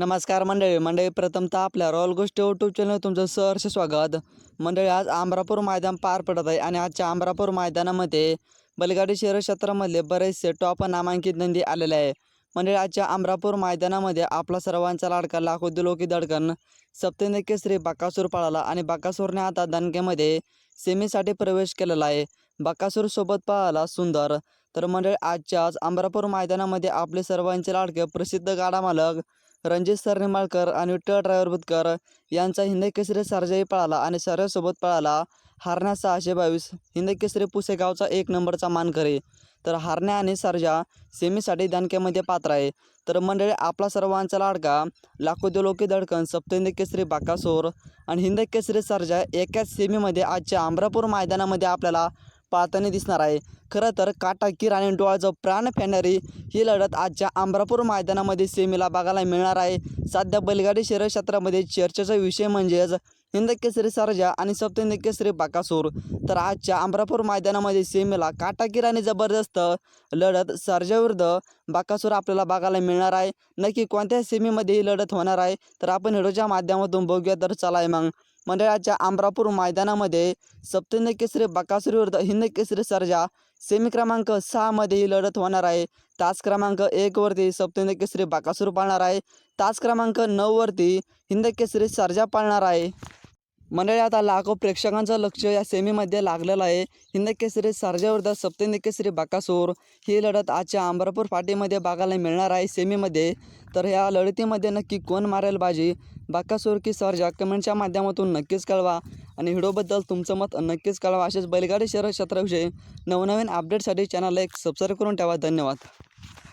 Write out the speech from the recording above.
नमस्कार मंडळी मंडळी प्रथमतः आपल्या रॉयल गोष्टी यूट्यूब चॅनल तुमचं सहर्ष स्वागत. मंडळी आज आंब्रापूर मैदान पार पडत आहे आणि आजच्या आंब्रापूर मैदानामध्ये बलगाडी शहर क्षेत्रामधले बरेचसे टॉप नामांकित नंदी आलेले आहे. मंडळी आजच्या आंब्रापूर मैदानामध्ये आपला सर्वांचा लाडका लाखो दिलोकी दडकन सप्तेंद्र केसरी बाकासूर पळाला आणि बाकासूरने आता दणकेमध्ये सेमीसाठी प्रवेश केलेला आहे. बाकासूर सोबत पळाला सुंदर. तर मंडळी आजच्या आज मैदानामध्ये आपले सर्वांचे लाडके प्रसिद्ध गाडा मालक रणजित सरनेमाळकर आणि विठ्ठल ड्रायव्हर बुतकर यांचा हिंदकेसरी सारजाही पळाला आणि सर्वसोबत पळाला हारण्या सहाशे बावीस. हिंदकेसरी पुसेगावचा एक नंबरचा मान करे तर हारण्या आणि सरजा सेमीसाठी दणक्यामध्ये पात्र आहे. तर मंडळी आपला सर्वांचा लाडका लाखो दिलोकी दडकन सप्तहिंदकेसरी केसरी बाकासोर आणि हिंद केसरी एकाच सेमीमध्ये आजच्या अमरापूर मैदानामध्ये आपल्याला पाहताना दिसणार आहे. खरं तर काटाकीर आणि डोळ्याचं प्राण फेडणारी ही लढत आजच्या आंब्रापूर मैदानामध्ये सेमीला बघायला मिळणार आहे. सध्या बैलगाडी शहर क्षेत्रामध्ये चर्चेचा विषय म्हणजेच हिंदकेसरी सरजा आणि सप्तहिंदकेसरी बाकासूर. तर आजच्या आंब्रापूर मैदानामध्ये सेमीला काटाकीर आणि जबरदस्त लढत सरजाविरुद्ध बाकासूर आपल्याला बघायला मिळणार आहे. नक्की कोणत्या सेमीमध्ये ही लढत होणार आहे? तर आपण हिडोच्या माध्यमातून बघूया. तर चला आहे मग. मंडळाच्या आमरापूर मैदानामध्ये सप्तेंद्र केसरी बाकासूर विरुद्ध हिंद केसरी सर्जा सेमी क्रमांक सहामध्ये ही लढत होणार आहे. तास क्रमांक एकवरती सप्तेंद्र केसरी बाकासूर पाळणार आहे. तास क्रमांक नऊवरती हिंद केसरी सर्जा पाळणार आहे. मंडळी आता लाखो प्रेक्षकांचं लक्ष या सेमीमध्ये लागलेलं आहे. हिंदकेसरी सारजा सर्जाविरुद्ध सप्तेंद्र बाकासूर ही लढत आजच्या अंबरपूर फाटीमध्ये बघायला मिळणार आहे सेमीमध्ये. तर ह्या लढतीमध्ये नक्की कोण मारेल बाजी? बाकासूर की सर्जा? कमेंटच्या माध्यमातून नक्कीच कळवा. आणि व्हिडिओबद्दल तुमचं मत नक्कीच कळवा. असेच बैलगाडी शहर क्षेत्राविषयी नवनवीन अपडेटसाठी चॅनलला एक सबस्क्राईब करून ठेवा. धन्यवाद.